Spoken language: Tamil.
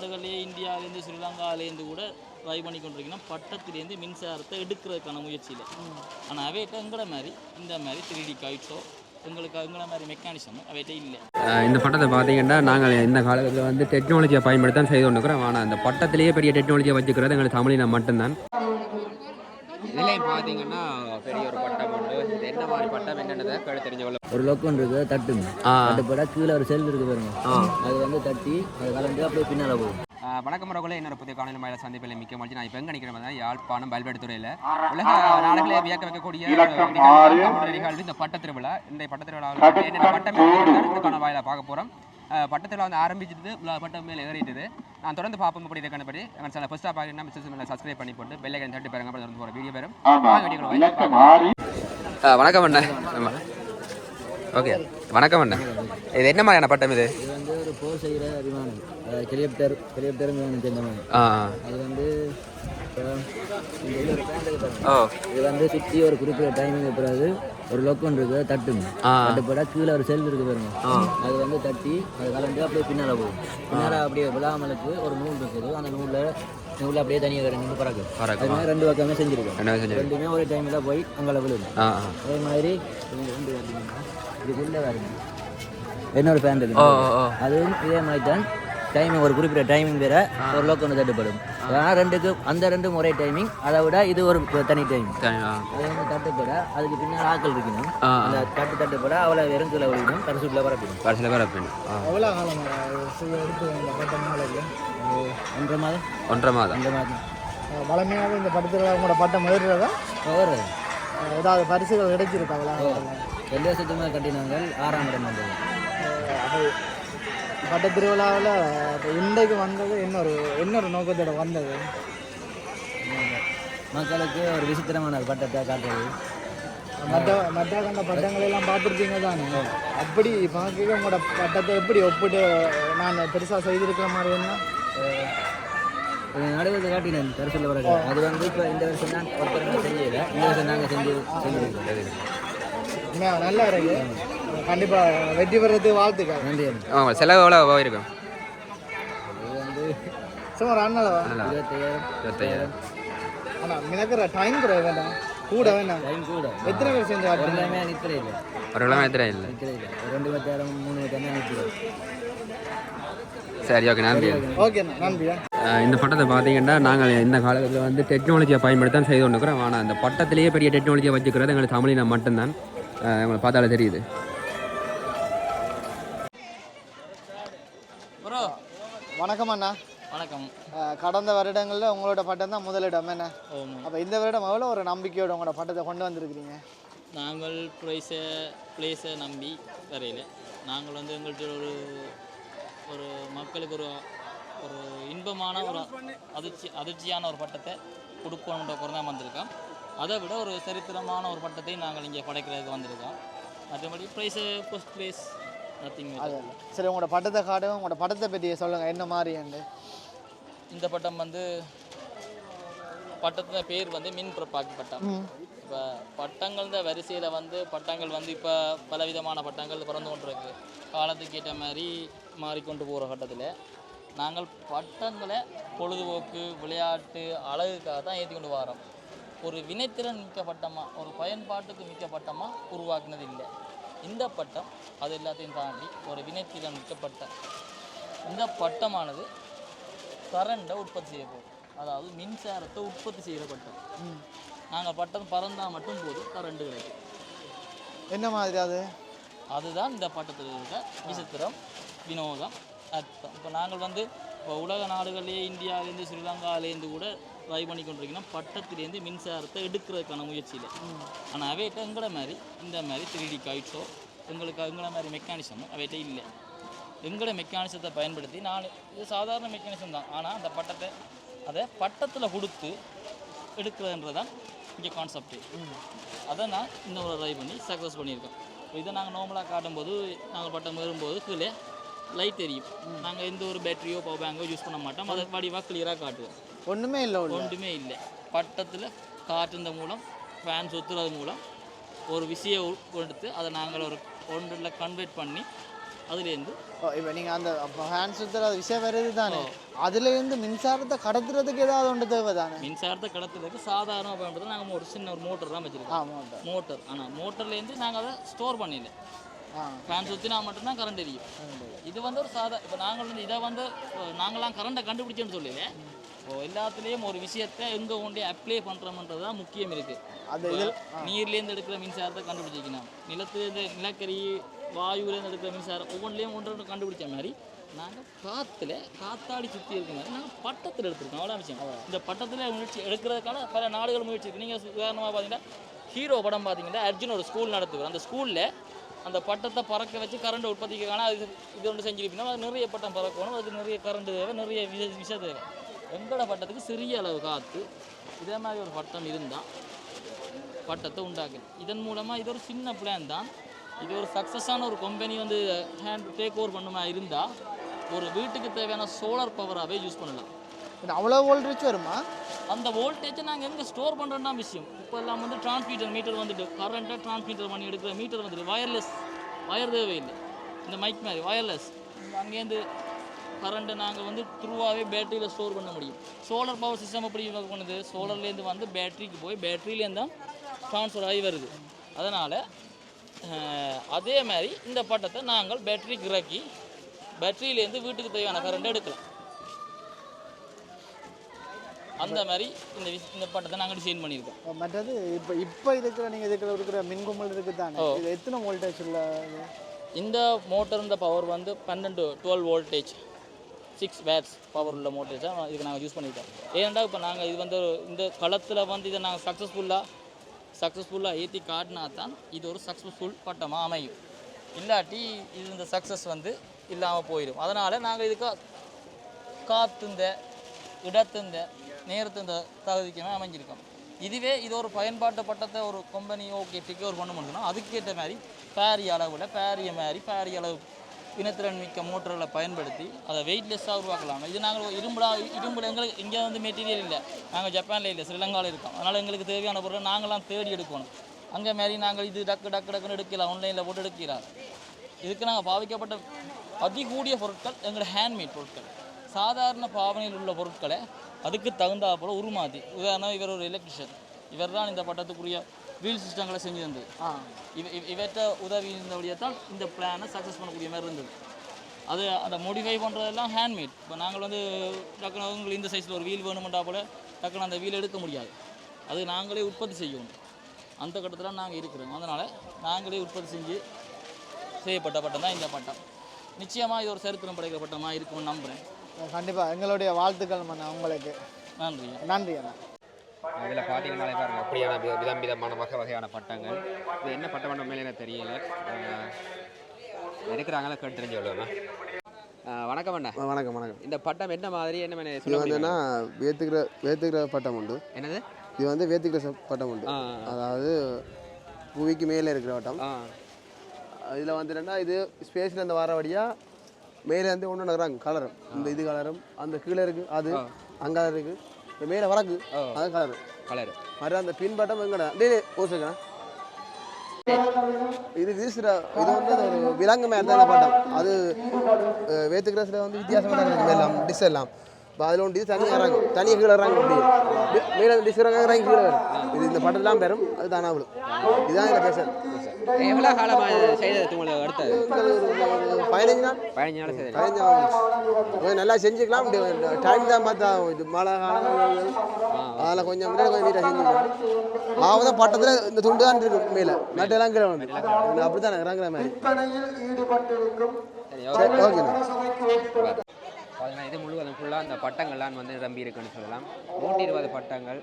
நாடுகளிலே இந்தியாவிலேருந்து ஸ்ரீலங்காவிலேருந்து கூட ட்ரை பண்ணி கொண்டிருக்கீங்கன்னா பட்டத்திலேருந்து மின்சாரத்தை எடுக்கிறதுக்கான முயற்சியில். ஆனால் அவைகிட்ட எங்களை மாதிரி இந்த மாதிரி த்ரீ டி கைட்ஸோ எங்களுக்கு எங்களை மாதிரி மெக்கானிசம் அவைகிட்ட இல்லை. இந்த பட்டத்தை பார்த்தீங்கன்னா நாங்கள் இந்த காலத்தில் வந்து டெக்னாலஜியை பயன்படுத்தி தான் செய்து கொண்டிருக்கிறோம். ஆனால் அந்த பட்டத்திலேயே பெரிய டெக்னாலஜியை வச்சுக்கிறது எங்களுக்கு தமிழில் மட்டும்தான். இதுலேயும் பார்த்தீங்கன்னா பெரிய ஒரு பட்டம் உண்டு. இது என்ன மாதிரி பட்டம் என்னென்னதை கேட்டு தெரிஞ்ச ஒரு லொக்கன் இருக்கு தட்டுங்க. தட்டுப்பட கீழே ஒரு செல் இருக்கு பாருங்க. அது வந்து தட்டி அது கலந்து அப்படியே பின்னால போகும். வணக்கம் மரகுல இன்னொரு புதிய காணொலி மயில சந்திப்பில் மிக்க மகிழ்ச்சி. நான் இப்போ எங்கே நிற்கிறேன் யாழ்ப்பாணம் பல்வேடுத்துறையில் உலக நாடுகளை வியக்க வைக்கக்கூடிய நிகழ்வு, இந்த பட்ட திருவிழா. இந்த பட்ட திருவிழாவில் என்னென்ன பட்டம் இதுக்கான வாயில பார்க்க போகிறோம். பட்ட திருவிழா வந்து ஆரம்பிச்சிட்டு பட்டம் மேலே ஏறிட்டுது. நான் தொடர்ந்து பார்ப்போம் அப்படி இதுக்கான படி எங்கள் சேனல் ஃபஸ்ட்டாக பார்க்கணும்னா மிஸ்ஸஸ் மேலே சப்ஸ்கிரைப் பண்ணி போட்டு பெல் ஐக்கன் தட்டி பாருங்க. தொடர்ந்து போகிற வீடியோ வரும். வணக்கம் அண்ணா. ஓகே. வணக்கம் அண்ணா. இது என்ன மாதிரியான பட்டம் இது? இது வந்து ஒரு போர் செய்கிற விமானம். ஹெலிகாப்டர் ஹெலிகாப்டர் விமானம் சேர்ந்த மாதிரி. ஆ. அது வந்து இது. ஓ. வந்து சுற்றி ஒரு குறிப்பிட்ட டைமிங் பிறகு ஒரு லொக்கன் இருக்கு தட்டுங்க ஆ. தட்டுப்பட கீழே ஒரு செல் இருக்கு பாருங்க. அது வந்து தட்டி அது கலந்து அப்படியே பின்னால போகும். பின்னால அப்படியே விழாமலுக்கு ஒரு நூல் இருக்குது. அந்த நூலில் நூலில் அப்படியே தனியாக கிடந்து பறக்கும். பறக்கும். அது மாதிரி ரெண்டு பக்கமே செஞ்சிருக்கோம். ரெண்டுமே ஒரே டைமில் போய் அங்கே ஆ அதே மாதிரி ரெண்டு பார்த்தீங்கன்னா இதுக்குள்ளே வருங்க இன்னொரு ஃபேன் இருக்கு. அதுவும் இதே மாதிரி தான். டைமிங் ஒரு குறிப்பிட்ட டைமிங் வேற ஒரு லோக்கு ஒன்று தட்டுப்படும். ஆனால் ரெண்டுக்கு அந்த ரெண்டும் ஒரே டைமிங் அதை விட இது ஒரு தனி டைமிங் அது வந்து தட்டுப்பட. அதுக்கு பின்னால் ஆட்கள் இருக்கணும். அந்த தட்டு தட்டுப்பட அவளை வெறும் கீழே விழிக்கணும் கடைசியில் பரப்பிடும் கடைசியில் ஆ. எவ்வளோ காலம் ஒன்றரை மாதம். ஒன்றரை மாதம். ஒன்றரை மாதம். வளமையாக இந்த படத்தில் உங்களோட பட்டம் எழுதுறதா ஒரு ஏதாவது பரிசுகள் கிடைச்சிருக்கா? அவ்வளோ ரெண்டு வருஷத்துக்கு மேலே கட்டினாங்க ஆறாம் இடம் வந்தது. அது பட்ட திருவிழாவில் இன்றைக்கு வந்தது இன்னொரு இன்னொரு நோக்கத்தோட வந்தது. மக்களுக்கு ஒரு விசித்திரமான பட்டத்தை காட்டுறது. மற்ற மற்ற கண்ட பட்டங்களை எல்லாம் பார்த்துருக்கீங்க தானே? அப்படி பார்க்க உங்களோட பட்டத்தை எப்படி ஒப்பிட்டு நான் பெருசாக செய்திருக்கிற மாதிரி என்ன? நடுவில் காட்டினேன் கருசில் பிறகு அது வந்து இப்போ இந்த வருஷம் தான் ஒருத்தர் செஞ்சதில்லை இந்த வருஷம் நாங்கள் செஞ்சு உண்மையா நல்லா இருக்கு கண்டிப்பாக வெற்றி பெறதுக்கு வாழ்த்துக்கள். நன்றி ஆமாம் செலவு எவ்வளோ போயிருக்கும் இது வந்து சும்மா ஒரு அண்ணளவா இருபத்தையாயிரம் இருபத்தையாயிரம் ஆனால் மிதக்கிற டைம் கூட வேண்டாம். கூட வேண்டாம். டைம் கூட. எத்தனை பேர் செஞ்சு ஆட்டுறீங்க எல்லாமே நிற்கிற இல்லை. ஒரு இல்லை நிற்கிற இல்லை. ஒரு ரெண்டு மத்தியாரம் மூணு மத்தியாரம் நிற்கிறோம். சரி ஓகே நன்றி. ஓகேண்ணா நன்றியா அஹ் இந்த பட்டத்தை பார்த்தீங்கன்னா நாங்கள் இந்த காலத்தில் வந்து டெக்னாலஜியை பயன்படுத்தி தான் செய்து கொண்டிருக்கிறோம். ஆனால் அந்த பட்டத்திலேயே பெரிய டெக்னாலஜியை வச்சுக்கிறது எங்களுக்கு தமிழில் மட்டும்தான். உங்களுக்கு பார்த்தாலே தெரியுது. வணக்கம் அண்ணா. வணக்கம். கடந்த வருடங்களில் உங்களோட பட்டம் தான் முதலிடம் என்ன? அப்போ இந்த வருடம் எவ்வளோ ஒரு நம்பிக்கையோட உங்களோட பட்டத்தை கொண்டு வந்திருக்கிறீங்க? நாங்கள் ப்ரைஸை ப்ளேஸை நம்பி வரையில. நாங்கள் வந்து எங்கள்கிட்ட ஒரு ஒரு மக்களுக்கு ஒரு ஒரு இன்பமான ஒரு அதிர்ச்சி அதிர்ச்சியான ஒரு பட்டத்தை கொடுக்கணுன்ற தான் வந்திருக்கோம். அதை விட ஒரு சரித்திரமான ஒரு பட்டத்தை நாங்கள் இங்கே படைக்கிறதுக்கு வந்திருக்கோம். மற்றபடி ப்ரைஸு ஃபஸ்ட் ப்ளேஸ் நத்திங் அது இல்லை. சரி உங்களோட பட்டத்தை காட்டும் உங்களோட பட்டத்தை பற்றி சொல்லுங்கள் என்ன மாதிரின்னு இந்த பட்டம் வந்து பட்டத்தின் பேர் வந்து மின் பிறப்பாக்கி பட்டம் இப்போ பட்டங்கள் தான் வரிசையில் வந்து பட்டங்கள் வந்து இப்போ பலவிதமான பட்டங்கள் பிறந்து கொண்டிருக்கு. காலத்துக்கு ஏற்ற மாதிரி மாறிக்கொண்டு போகிற கட்டத்தில் நாங்கள் பட்டங்களை பொழுதுபோக்கு விளையாட்டு அழகுக்காக தான் ஏற்றி கொண்டு வரோம். ஒரு வினைத்திறன் மிக்க பட்டமாக ஒரு பயன்பாட்டுக்கு மிக்க பட்டமாக உருவாக்குனது இல்லை. இந்த பட்டம் அது எல்லாத்தையும் தாண்டி ஒரு வினைத்திறன் மிக்க பட்டம் இந்த பட்டமானது கரண்டை உற்பத்தி செய்ய போகுது. அதாவது மின்சாரத்தை உற்பத்தி செய்கிற பட்டம். நாங்கள் பட்டம் பறந்தால் மட்டும் போதும் கரண்ட் கிடைக்கும். என்ன மாதிரி அது? அதுதான் இந்த பட்டத்தில் இருக்க விசித்திரம் வினோதம் அர்த்தம். இப்போ நாங்கள் வந்து இப்போ உலக நாடுகளிலே இந்தியாவிலேருந்து ஸ்ரீலங்காவிலேருந்து கூட ட்ரை பண்ணி கொண்டிருக்கீங்கன்னா பட்டத்திலேருந்து மின்சாரத்தை எடுக்கிறதுக்கான முயற்சியில். ஆனால் அவைகிட்ட எங்களை மாதிரி இந்த மாதிரி த்ரீ டி காய்ட்ஸோ எங்களுக்கு எங்களை மாதிரி மெக்கானிசமோ அவைகிட்ட இல்லை. எங்களோட மெக்கானிசத்தை பயன்படுத்தி நான் இது சாதாரண மெக்கானிசம் தான். ஆனால் அந்த பட்டத்தை அதை பட்டத்தில் கொடுத்து எடுக்கிறதுன்றது தான் இங்கே கான்செப்ட் அதை நான் இன்னொரு ட்ரை பண்ணி சக்ஸஸ் பண்ணியிருக்கோம். இதை நாங்கள் நார்மலாக காட்டும்போது நாங்கள் பட்டம் வரும்போது கீழே லைட் தெரியும் நாங்கள் எந்த ஒரு பேட்டரியோ பவர் பேங்கோ யூஸ் பண்ண மாட்டோம். அதை வடிவாக கிளியராக காட்டுவோம். ஒன்றுமே இல்லை ஒன்றுமே இல்லை. பட்டத்தில் காற்றுந்த மூலம் ஃபேன் சுற்றுறது மூலம் ஒரு விஷயம் கொடுத்து அதை நாங்கள் ஒரு ஒன்றில் கன்வெர்ட் பண்ணி அதுலேருந்து இப்போ நீங்கள் அந்த ஹேண்ட் சுத்துற விஷயம் வருது தானே? அதுலேருந்து மின்சாரத்தை கடத்துறதுக்கு ஏதாவது ஒன்று தேவை தானே மின்சாரத்தை கடத்துறதுக்கு சாதாரண பயன்படுத்த நாங்கள் ஒரு சின்ன ஒரு மோட்டர் தான் வச்சுருக்கோம். ஆமாம் மோட்டர் ஆனால் மோட்டர்லேருந்து நாங்கள் அதை ஸ்டோர் பண்ணிடல ஃபேன் சுற்றினா மட்டும்தான் கரண்ட் எரியும் இது வந்து ஒரு சாதா இப்போ நாங்கள் வந்து இதை வந்து நாங்களாம் கரண்ட்டை கண்டுபிடிச்சோன்னு சொல்லல. இப்போ எல்லாத்துலேயும் ஒரு விஷயத்தை எங்கே கொண்டு அப்ளை பண்ணுறோம்ன்றது தான் முக்கியம் இருக்குது அது இதில் நீர்லேருந்து எடுக்கிற மின்சாரத்தை கண்டுபிடிச்சிக்கணும். நிலத்துலேருந்து நிலக்கரி வாயுலேருந்து எடுக்கிற மின்சாரம் ஒவ்வொன்றிலையும் ஒன்று கண்டுபிடிச்ச மாதிரி நாங்கள் காற்றுல காத்தாடி சுற்றி இருக்கிற மாதிரி நாங்கள் பட்டத்தில் எடுத்திருக்கோம். அவ்வளோ விஷயம். இந்த பட்டத்தில் முயற்சி எடுக்கிறதுக்கான பல நாடுகள் முயற்சி இருக்குது நீங்கள் உதாரணமாக பார்த்தீங்கன்னா ஹீரோ படம் பார்த்தீங்கன்னா அர்ஜுன் ஒரு ஸ்கூல் நடத்துவார். அந்த ஸ்கூலில் அந்த பட்டத்தை பறக்க வச்சு கரண்ட் உற்பத்திக்கான அது இது ஒன்று செஞ்சிருப்பீங்கன்னா அது நிறைய பட்டம் பறக்கணும். அதுக்கு நிறைய கரண்ட் தேவை நிறைய விஷ விஷ தேவை. எங்களோட பட்டத்துக்கு சிறிய அளவு காற்று இதே மாதிரி ஒரு பட்டம் இருந்தால் பட்டத்தை உண்டாக்குது. இதன் மூலமாக இது ஒரு சின்ன பிளான் தான். இது ஒரு சக்ஸஸான ஒரு கம்பெனி வந்து ஹேண்ட் டேக் ஓவர் பண்ணுமா இருந்தால் ஒரு வீட்டுக்கு தேவையான சோலார் பவராகவே யூஸ் பண்ணலாம். அவ்வளோ வோல்டேஜ் வருமா? அந்த வோல்டேஜை நாங்கள் எங்கே ஸ்டோர் பண்ணுறோம்னா விஷயம். இப்போ எல்லாம் வந்து டிரான்ஸ்மீட்டர் மீட்டர் வந்துட்டு கரண்ட்டை டிரான்ஸ்மீட்டர் பண்ணி எடுக்கிற மீட்டர் வந்துட்டு வயர்லெஸ் வயர் தேவையில்லை. இந்த மைக் மாதிரி வயர்லெஸ் அங்கேருந்து கரண்ட்டை நாங்கள் வந்து த்ரூவாகவே பேட்டரியில் ஸ்டோர் பண்ண முடியும். சோலார் பவர் சிஸ்டம் எப்படி பண்ணுது? சோலர்லேருந்து வந்து பேட்டரிக்கு போய் பேட்டரியிலேருந்து தான் ட்ரான்ஸ்ஃபர் ஆகி வருது. அதனால் அதே மாதிரி இந்த பட்டத்தை நாங்கள் பேட்டரிக்கு இறக்கி பேட்டரியிலேருந்து வீட்டுக்கு தேவையான கரண்ட் எடுக்கலாம். அந்த மாதிரி இந்த இந்த பட்டத்தை நாங்கள் டிசைன் பண்ணியிருக்கோம். மற்றது இப்போ இப்போ இருக்கிற நீங்கள் இருக்கிற இருக்கிற மின்குமல் இருக்குது தானே இது எத்தனை வோல்டேஜ் உள்ள? இந்த மோட்டருந்த பவர் வந்து பன்னெண்டு டுவெல் வோல்டேஜ் சிக்ஸ் பேட்ஸ் பவர் உள்ள மோட்டர்ஸ் தான் இதுக்கு நாங்கள் யூஸ் பண்ணிக்கிட்டோம். ஏன்டா இப்போ நாங்கள் இது வந்து இந்த களத்தில் வந்து இதை நாங்கள் சக்ஸஸ்ஃபுல்லாக சக்ஸஸ்ஃபுல்லாக ஏற்றி காட்டினா தான் இது ஒரு சக்ஸஸ்ஃபுல் பட்டமாக அமையும். இல்லாட்டி இது இந்த சக்ஸஸ் வந்து இல்லாமல் போயிடும். அதனால் நாங்கள் இதுக்கு காத்துந்த இடத்துந்த நேரத்துந்த தகுதிக்குமே அமைஞ்சிருக்கோம். இதுவே இது ஒரு பயன்பாட்டு பட்டத்தை ஒரு கம்பெனி ஓகே ஒரு பண்ண முடியும்னா அதுக்கேற்ற மாதிரி பேரி அளவில் பேரிய மாதிரி பேரி அளவு இனத்திறன் மிக்க மோட்டர்களை பயன்படுத்தி அதை வெயிட்லெஸ்ஸாக உருவாக்கலாம் இது நாங்கள் இரும்புலா இரும்புல எங்களுக்கு இங்கே வந்து மெட்டீரியல் இல்லை. நாங்கள் ஜப்பானில் இல்லை ஸ்ரீலங்காவில் இருக்கோம். அதனால் எங்களுக்கு தேவையான பொருளை நாங்களாம் தேடி எடுக்கணும். அங்கே மாதிரி நாங்கள் இது டக்கு டக்கு டக்குன்னு எடுக்கலாம் ஆன்லைனில் போட்டு எடுக்கலாம் இதுக்கு நாங்கள் பாவிக்கப்பட்ட அதிகூடிய பொருட்கள் எங்களோட ஹேண்ட்மேட் பொருட்கள். சாதாரண பாவனையில் உள்ள பொருட்களை அதுக்கு தகுந்தா போல உருமாற்றி உதாரணம் இவர் ஒரு எலக்ட்ரிஷியன் இவர் தான் இந்த பட்டத்துக்குரிய வீல் சிஸ்டங்களை செஞ்சு தந்தது ஆ. இவ இவ- இவற்றை உதவி இருந்தபடியே தான் இந்த பிளானை சக்ஸஸ் பண்ணக்கூடிய மாதிரி இருந்தது. அது அந்த மோடிஃபை பண்ணுறதெல்லாம் ஹேண்ட்மேட் இப்போ நாங்கள் வந்து டக்குனு உங்களுக்கு இந்த சைஸில் ஒரு வீல் வேணுமெண்டா போல டக்குனு அந்த வீல் எடுக்க முடியாது. அது நாங்களே உற்பத்தி செய்யணும். அந்த கட்டத்தில் நாங்கள் இருக்கிறோம். அதனால் நாங்களே உற்பத்தி செஞ்சு செய்யப்பட்ட பட்டம் தான் இந்த பட்டம். நிச்சயமாக இது ஒரு சரித்திரம் படைக்கிற பட்டமாக இருக்கும்னு நம்புகிறேன் கண்டிப்பாக எங்களுடைய வாழ்த்துக்கள் மண்ணா உங்களுக்கு. நன்றி நன்றி அண்ணா. இதில் பார்த்தீங்கன்னாலே பாருங்க அப்படியான விதம் விதமான வகை வகையான பட்டங்கள். இது என்ன பட்டம் பண்ண மேலே எனக்கு தெரியல. அஹ், இருக்கிறாங்களா கேட்டு தெரிஞ்சு சொல்லுவேன் வணக்கம் அண்ணா. வணக்கம் வணக்கம். இந்த பட்டம் என்ன மாதிரி என்ன மாதிரி இது வந்துன்னா? வேத்துக்கிற வேத்துக்கிற பட்டம் உண்டு. என்னது? இது வந்து வேத்துக்கிற பட்டம் உண்டு. அதாவது புவிக்கு மேலே இருக்கிற வட்டம் இதில் வந்துட்டா இது ஸ்பேஸில் இருந்து வர வழியாக மேலே இருந்து ஒன்று நகராங்க கலரும் இந்த இது கலரும் அந்த கீழே இருக்குது அது. அங்கே இருக்குது இந்த மேலே வரக்கு ஓ. அது கலரு கலர் மாதிரி அந்த பின் பட்டம் எங்கடா? டே ஓசுக்கா இது வீசுற இது வந்து ஒரு விலங்கு மேலே பட்டம் அது அஹ், வேத்துக்கிரஸில் வந்து வித்தியாசமாக இருக்குது எல்லாம் டிஷ் எல்லாம். இப்போ அதில் ஒன்று தனியாக இறங்கும். தனியாக கீழே இறங்கும் அப்படி டி- மேலே டிஷ் இறங்க இறங்கி கீழே வரும். இது இந்த பட்டம்லாம் பெறும் அது தானா விழும் இதுதான் இதில் பேசுறது எவ்வளோ காலமாக செய்தது உங்களுக்கு அடுத்தது ஒரு பதினஞ்சு நாள். பதினஞ்சு நாள் செய்தது. பதினஞ்சு நாள். நல்லா செஞ்சுக்கலாம். டைம் தான் பார்த்தா இது மழை காலம். அதில் கொஞ்சம் முன்னாடி கொஞ்சம் நீட்டாக செஞ்சுக்கலாம். ஆவத பட்டத்தில் இந்த துண்டு தான் இருக்கு மேலே. நட்டெல்லாம் கீழே வந்து. அப்படி தான் இறங்குற மாதிரி. இது முழுவதும் ஃபுல்லாக அந்த பட்டங்கள்லாம் வந்து நிரம்பி இருக்குன்னு சொல்லலாம். நூற்றி இருபது பட்டங்கள்.